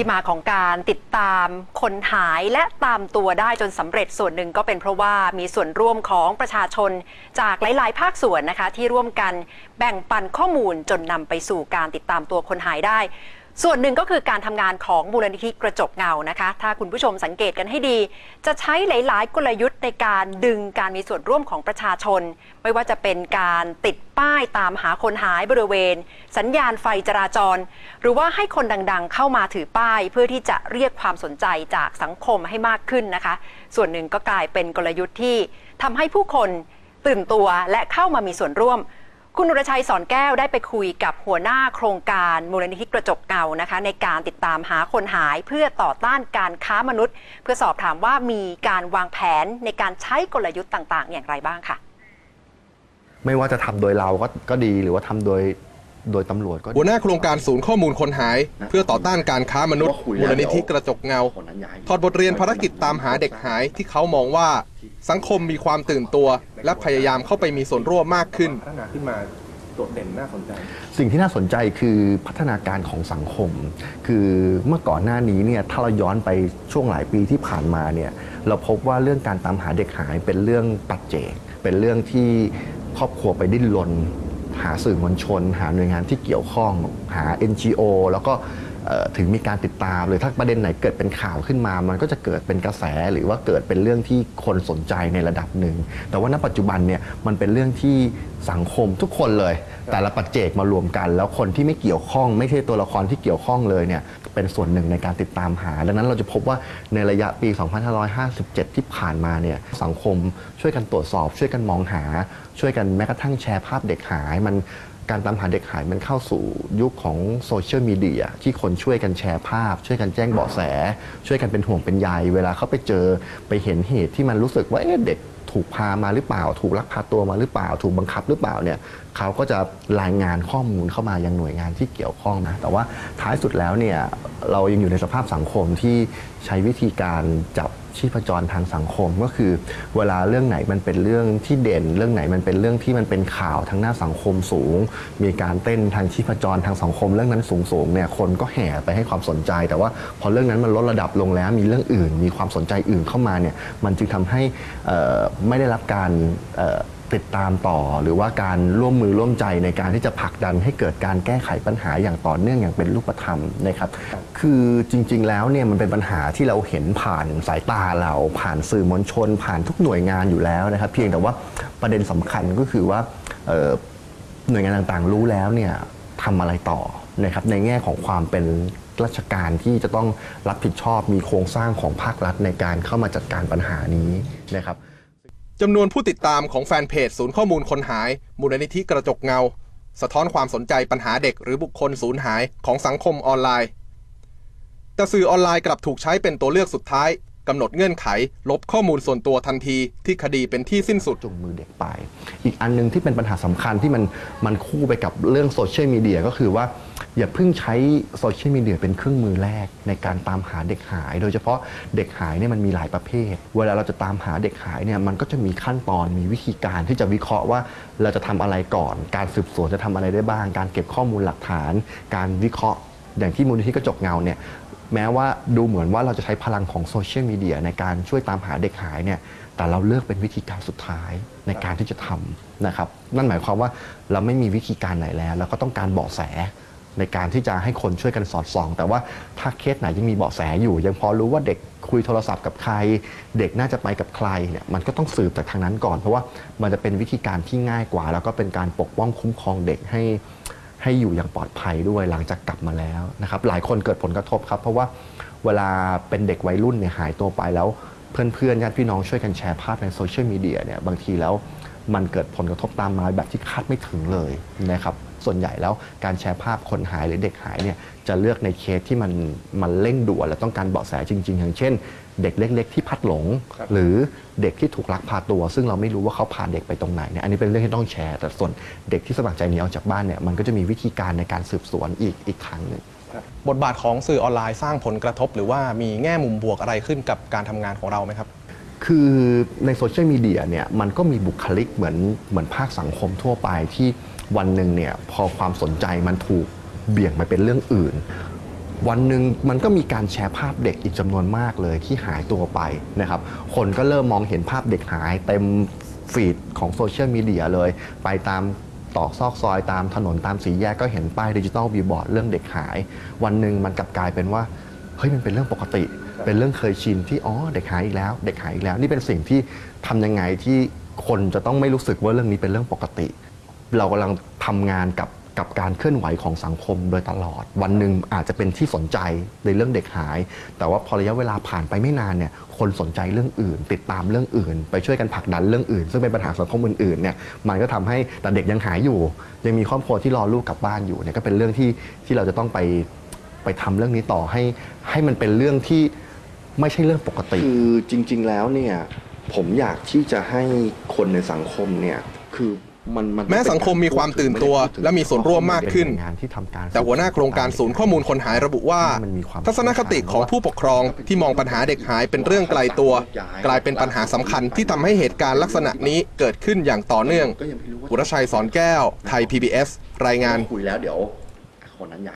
ที่มาของการติดตามคนหายและตามตัวได้จนสำเร็จส่วนหนึ่งก็เป็นเพราะว่ามีส่วนร่วมของประชาชนจากหลาย ๆ ภาคส่วนนะคะ ที่ร่วมกันแบ่งปันข้อมูลจนนำไปสู่การติดตามตัวคนหายได้ ส่วนหนึ่งก็คือการทำงานของมูลนิธิกระจกเงานะคะ ถ้าคุณผู้ชมสังเกตกันให้ดี จะใช้หลาย ๆ กลยุทธ์ในการดึงการมีส่วนร่วมของประชาชน ไม่ว่าจะเป็นการติดป้ายตามหาคนหายบริเวณ สัญญาณไฟจราจร หรือว่าให้คนดัง ๆ เข้ามาถือป้าย เพื่อที่จะเรียกความสนใจจากสังคมให้มากขึ้นนะคะ ส่วนหนึ่งก็กลายเป็นกลยุทธ์ที่ทำให้ผู้คนตื่นตัวและเข้ามามีส่วนร่วม คุณนุรชัยสอนแก้วได้ไปคุยกับหัวหน้าโครงการมูลนิธิกระจกเงานะคะ ในการติดตามหาคนหายเพื่อต่อต้านการค้ามนุษย์ เพื่อสอบถามว่ามีการวางแผนในการใช้กลยุทธ์ต่าง ๆ อย่างไรบ้างค่ะ ไม่ว่าจะทำโดยเราก็ก็ดีหรือว่าทำโดยโดยตำรวจก็ดี หัวหน้าโครงการศูนย์ข้อมูลคนหาย เพื่อต่อต้านการค้ามนุษย์มูลนิธิกระจกเงา ถอดบทเรียนภารกิจตามหาเด็กหายที่เขามองว่า สังคมมีความตื่นตัว และพยายามเข้าไปมีส่วนร่วมมากขึ้น พัฒนาขึ้นมาโดดเด่นน่าสนใจ สิ่งที่น่าสนใจคือพัฒนาการของสังคม คือเมื่อก่อนหน้านี้เนี่ยถ้าเราย้อนไปช่วงหลายปีที่ผ่านมาเนี่ยเราพบว่าเรื่องการตามหาเด็กหายเป็นเรื่องปัจเจก เป็นเรื่องที่ครอบครัวไปดิ้นรนหาสื่อมวลชน หาหน่วยงานที่เกี่ยวข้องหา NGO แล้วก็เอ่อ ถึงมีการติดตามหรือถ้าประเด็นไหนเกิดเป็นข่าวขึ้นมา มันก็จะเกิดเป็นกระแสหรือว่าเกิดเป็นเรื่องที่คนสนใจในระดับหนึ่ง แต่ว่าณปัจจุบันเนี่ยมันเป็นเรื่องที่สังคมทุกคนเลย แต่ละปัจเจกมารวมกัน แล้วคนที่ไม่เกี่ยวข้อง ไม่ใช่ตัวละครที่เกี่ยวข้องเลยเนี่ยเป็นส่วนหนึ่งในการติดตามหา ดังนั้นเราจะพบว่าในระยะปี 2557 ที่ผ่านมาเนี่ยสังคมช่วยกันตรวจสอบ ช่วยกันมองหา ช่วยกันแม้กระทั่งแชร์ภาพเด็กหายมัน การตามหาเด็กหายมันเข้าสู่ยุคของโซเชียลมีเดียที่คนช่วยกันแชร์ภาพ ช่วยกันแจ้งเบาะแส ช่วยกันเป็นห่วงเป็นใยเวลาเขาไปเจอไปเห็นเหตุที่มันรู้สึกว่าเอ๊ะเด็กถูกพามาหรือเปล่า ถูกลักพาตัวมาหรือเปล่า ถูกบังคับหรือเปล่าเนี่ยเขาก็จะรายงานข้อมูลเข้ามายังหน่วยงานที่เกี่ยวข้องนะแต่ว่าท้ายสุดแล้วเนี่ยเรายังอยู่ในสภาพสังคมที่ใช้วิธีการจับ ชีพจรทางสังคม ก็คือเวลาเรื่องไหนมันเป็นเรื่องที่เด่น เรื่องไหนมันเป็นเรื่องที่มันเป็นข่าวทางหน้าสังคมสูง มีการเต้นทางชีพจรทางสังคม เรื่องนั้นสูงๆเนี่ยคนก็แห่ไปให้ความสนใจ แต่ว่าพอเรื่องนั้นมันลดระดับลงแล้ว มีเรื่องอื่น มีความสนใจอื่นเข้ามาเนี่ยมันจึงทำให้ไม่ได้รับการ ติดตามต่อ หรือว่าการร่วมมือร่วมใจในการที่จะผลักดันให้เกิดการแก้ไขปัญหาอย่างต่อเนื่องอย่างเป็นรูปธรรมนะครับคือจริง ๆ แล้วเนี่ยมันเป็นปัญหาที่เราเห็นผ่านสายตาเราผ่านสื่อมวลชน ผ่านทุกหน่วยงานอยู่แล้วนะครับ เพียงแต่ว่าประเด็นสำคัญก็คือว่าหน่วยงานต่างๆ รู้แล้วเนี่ยทำอะไรต่อนะครับในแง่ของความเป็นราชการที่จะต้องรับผิดชอบมีโครงสร้างของภาครัฐในการเข้ามาจัดการปัญหานี้นะครับ จำนวนผู้ติดตามของแฟนเพจศูนย์ข้อมูลคนหาย มูลนิธิกระจกเงา สะท้อนความสนใจปัญหาเด็กหรือบุคคลสูญหายของสังคมออนไลน์ แต่สื่อออนไลน์กลับถูกใช้เป็นตัวเลือกสุดท้าย กำหนดเงื่อนไข ลบข้อมูลส่วนตัวทันทีที่คดีเป็นที่สิ้นสุดจูงมือเด็กไป อีกอันหนึงที่เป็นปัญหาสำคัญที่มันมันคู่ไปกับเรื่องโซเชียลมีเดียก็คือว่า อย่าเพิ่งใช้โซเชียลมีเดียเป็นเครื่องมือแรกในการตามหาเด็กหาย โดยเฉพาะเด็กหายเนี่ยมันมีหลายประเภท เวลาเราจะตามหาเด็กหายเนี่ยมันก็จะมีขั้นตอนมีวิธีการที่จะวิเคราะห์ว่าเราจะทำอะไรก่อน การสืบสวนจะทำอะไรได้บ้าง การเก็บข้อมูลหลักฐาน การวิเคราะห์ อย่างที่มูลนิธิกระจกเงาเนี่ย แม้ว่าดูเหมือนว่าเราจะใช้พลังของโซเชียลมีเดียในการช่วยตามหาเด็กหายเนี่ยแต่เราเลือกเป็นวิธีการสุดท้ายในการที่จะทำนะครับ นั่นหมายความว่าเราไม่มีวิธีการไหนแล้วเราก็ต้องการเบาะแสในการที่จะให้คนช่วยกันสอดส่อง แต่ว่าถ้าเคสไหนยังมีเบาะแสอยู่ ยังพอรู้ว่าเด็กคุยโทรศัพท์กับใคร เด็กน่าจะไปกับใครเนี่ยมันก็ต้องสืบจากทางนั้นก่อน เพราะว่ามันจะเป็นวิธีการที่ง่ายกว่า แล้วก็เป็นการปกป้องคุ้มครองเด็กให้ ให้อยู่อย่างปลอดภัยด้วยหลังจากกลับมาแล้วนะครับหลายคนเกิดผลกระทบครับ เพราะว่าเวลาเป็นเด็กวัยรุ่นเนี่ยหายตัวไปแล้วเพื่อนๆญาติพี่น้องช่วยกันแชร์ภาพในโซเชียลมีเดียเนี่ยบางทีแล้วมันเกิดผลกระทบตามมาแบบที่คาดไม่ถึงเลยนะครับ ส่วนใหญ่แล้วการแชร์ภาพคนหายหรือเด็กหายเนี่ยจะเลือกในเคสที่มันมันเร่งด่วนและต้องการเบาะแสจริง ๆ อย่างเช่น เด็กเล็ก ๆ ที่พัดหลงครับหรือเด็กที่ถูกลักพาตัว ซึ่งเราไม่รู้ว่าเขาพาเด็กไปตรงไหนเนี่ยอันนี้เป็นเรื่องที่ต้องแชร์ แต่ส่วนเด็กที่สมัครใจหนีออกจากบ้านเนี่ยมันก็จะมีวิธีการในการสืบสวนอีกอีกทางหนึ่งบทบาทของสื่อออนไลน์สร้างผลกระทบ หรือว่ามีแง่มุมบวกอะไรขึ้นกับการทำงานของเราไหมครับ คือในโซเชียลมีเดียเนี่ยมันก็มีบุคลิกเหมือนเหมือนภาคสังคมทั่วไปที่ วันหนึ่งเนี่ยพอความสนใจมันถูกเบี่ยงไปเป็นเรื่องอื่น วันหนึ่งมันก็มีการแชร์ภาพเด็กอีกจำนวนมากเลยที่หายตัวไปนะครับ คนก็เริ่มมองเห็นภาพเด็กหายเต็มฟีดของโซเชียลมีเดียเลย ไปตามตอกซอกซอยตามถนนตามสีแยกก็เห็นป้ายดิจิตอลบีบอร์ดเรื่องเด็กหาย วันหนึ่งมันกลับกลายเป็นว่าเฮ้ยมันเป็นเรื่องปกติ เป็นเรื่องเคยชินที่อ๋อเด็กหายอีกแล้ว เด็กหายอีกแล้ว นี่เป็นสิ่งที่ทำยังไงที่คนจะต้องไม่รู้สึกว่าเรื่องนี้เป็นเรื่องปกติ เรากำลังทำงานกับกับการเคลื่อนไหวของสังคมโดยตลอด วันหนึ่งอาจจะเป็นที่สนใจในเรื่องเด็กหาย แต่ว่าพอระยะเวลาผ่านไปไม่นานเนี่ยคนสนใจเรื่องอื่น ติดตามเรื่องอื่น ไปช่วยกันผลักดันเรื่องอื่น ซึ่งเป็นปัญหาสังคมอื่นๆเนี่ยมันก็ทำให้แต่เด็กยังหายอยู่ ยังมีครอบครัวที่รอลูกกลับบ้านอยู่เนี่ยก็เป็นเรื่องที่ที่เราจะต้องไปไปทำเรื่องนี้ต่อให้ให้มันเป็นเรื่องที่ไม่ใช่เรื่องปกติคือจริง ๆ แล้วเนี่ยผมอยากที่จะให้คนในสังคมเนี่ยคือ มันมันแม้สังคมมีความตื่นตัว และมีส่วนร่วมมากขึ้นงานที่ทำการแต่หัวหน้าโครงการศูนย์ข้อมูลคนหายระบุว่ามันมีความทัศนคติของผู้ปกครองที่มองปัญหาเด็กหายเป็นเรื่องไกลตัว กลายเป็นปัญหาสำคัญที่ทำให้เหตุการณ์ลักษณะนี้เกิดขึ้นอย่างต่อเนื่องก็ยังไม่รู้ว่าอุรชัยสอนแก้ว ไทย PBS รายงานคุยแล้วเดี๋ยวคนนั้นอยาก